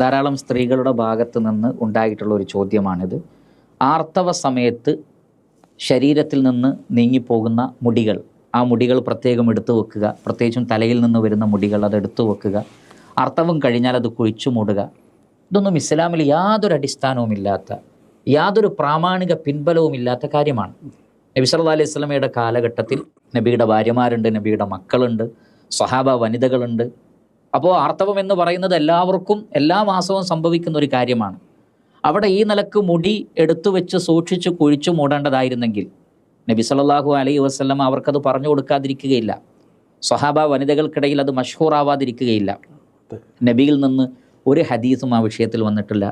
ധാരാളം സ്ത്രീകളുടെ ഭാഗത്ത് നിന്ന് ഉണ്ടായിട്ടുള്ള ഒരു ചോദ്യമാണിത്. ആർത്തവ സമയത്ത് ശരീരത്തിൽ നിന്ന് നീങ്ങിപ്പോകുന്ന മുടികൾ ആ മുടികൾ പ്രത്യേകം എടുത്തു വെക്കുക പ്രത്യേകിച്ചും തലയിൽ നിന്ന് വരുന്ന മുടികൾ അത് എടുത്തു വെക്കുക അർത്ഥവും കഴിഞ്ഞാൽ അത് കുഴിച്ചു മൂടുക ഇതൊന്നും ഇസ്ലാമിൽ യാതൊരു അടിസ്ഥാനവുമില്ലാത്ത യാതൊരു പ്രാമാണിക പിൻബലവുമില്ലാത്ത കാര്യമാണ്. നബി സല്ലാ അലൈഹി സ്വലമയുടെ കാലഘട്ടത്തിൽ നബിയുടെ ഭാര്യമാരുണ്ട് നബിയുടെ മക്കളുണ്ട് സ്വഹാബ വനിതകളുണ്ട് അപ്പോൾ ആർത്തവം എന്ന് പറയുന്നത് എല്ലാവർക്കും എല്ലാ മാസവും സംഭവിക്കുന്ന ഒരു കാര്യമാണ്. അവിടെ ഈ നിലയ്ക്ക് മുടി എടുത്തു വെച്ച് സൂക്ഷിച്ച് കുഴിച്ചു മൂടേണ്ടതായിരുന്നെങ്കിൽ നബി സല്ലല്ലാഹു അലൈഹി വസ്ലം അവർക്കത് പറഞ്ഞു കൊടുക്കാതിരിക്കുകയില്ല. സ്വഹാബ വനിതകൾക്കിടയിൽ അത് മഷ്ഹൂറാവാതിരിക്കുകയില്ല. നബിയിൽ നിന്ന് ഒരു ഹദീസും ആ വിഷയത്തിൽ വന്നിട്ടില്ല.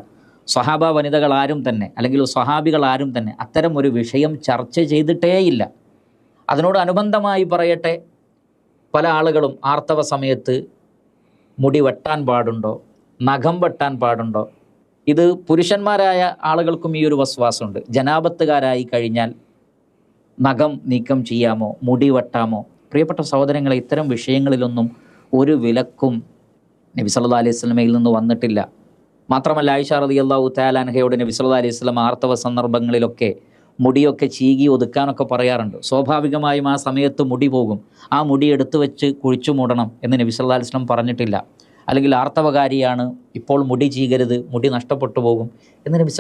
സ്വഹാബ വനിതകൾ ആരും തന്നെ അല്ലെങ്കിൽ സ്വഹാബികൾ ആരും തന്നെ അത്തരം ഒരു വിഷയം ചർച്ച ചെയ്തിട്ടേയില്ല. അതിനോട് അനുബന്ധമായി പറയട്ടെ പല ആളുകളും ആർത്തവ സമയത്ത് മുടി വെട്ടാൻ പാടുണ്ടോ? നഖം വെട്ടാൻ പാടുണ്ടോ? ഇത് പുരുഷന്മാരായ ആളുകൾക്കും ഈ ഒരു വസ്വാസമുണ്ട് ജനാപത്തുകാരായി കഴിഞ്ഞാൽ നഖം നീക്കം ചെയ്യാമോ? മുടി വെട്ടാമോ? പ്രിയപ്പെട്ട സഹോദരങ്ങളെ ഇത്തരം വിഷയങ്ങളിലൊന്നും ഒരു വിലക്കും നബി സല്ലല്ലാഹു അലൈഹി സ്വലമയിൽ നിന്ന് വന്നിട്ടില്ല. മാത്രമല്ല ആയിഷ റതി അള്ളാഹു താലാൻഹയോട് നബി സല്ലല്ലാഹു അലൈഹി സ്വലം ആർത്തവ സന്ദർഭങ്ങളിലൊക്കെ മുടിയൊക്കെ ചീകി ഒതുക്കാനൊക്കെ പറയാറുണ്ട്. സ്വാഭാവികമായും ആ സമയത്ത് മുടി പോകും. ആ മുടി എടുത്തു വെച്ച് കുഴിച്ചു മൂടണം എന്ന് നബി പറഞ്ഞിട്ടില്ല. അല്ലെങ്കിൽ ആർത്തവകാരിയാണ് ഇപ്പോൾ മുടി ചീകരുത് മുടി നഷ്ടപ്പെട്ടു പോകും എന്ന് നബി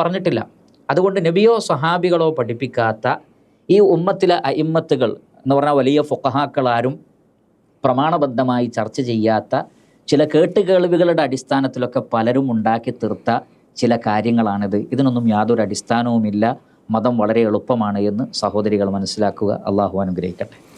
പറഞ്ഞിട്ടില്ല. അതുകൊണ്ട് നബിയോ സഹാബികളോ പഠിപ്പിക്കാത്ത ഈ ഉമ്മത്തിലെ അയിമ്മത്തുകൾ എന്ന് പറഞ്ഞാൽ വലിയ ഫുഖഹാക്കളാരും പ്രമാണബദ്ധമായി ചർച്ച ചെയ്യാത്ത ചില കേട്ടുകേൾവികളുടെ അടിസ്ഥാനത്തിലൊക്കെ പലരും ഉണ്ടാക്കി തീർത്ത ചില കാര്യങ്ങളാണിത്. ഇതിനൊന്നും യാതൊരു അടിസ്ഥാനവുമില്ല. മതം വളരെ എളുപ്പമാണ് എന്ന് സഹോദരികൾ മനസ്സിലാക്കുക. അള്ളാഹു അനുഗ്രഹിക്കട്ടെ.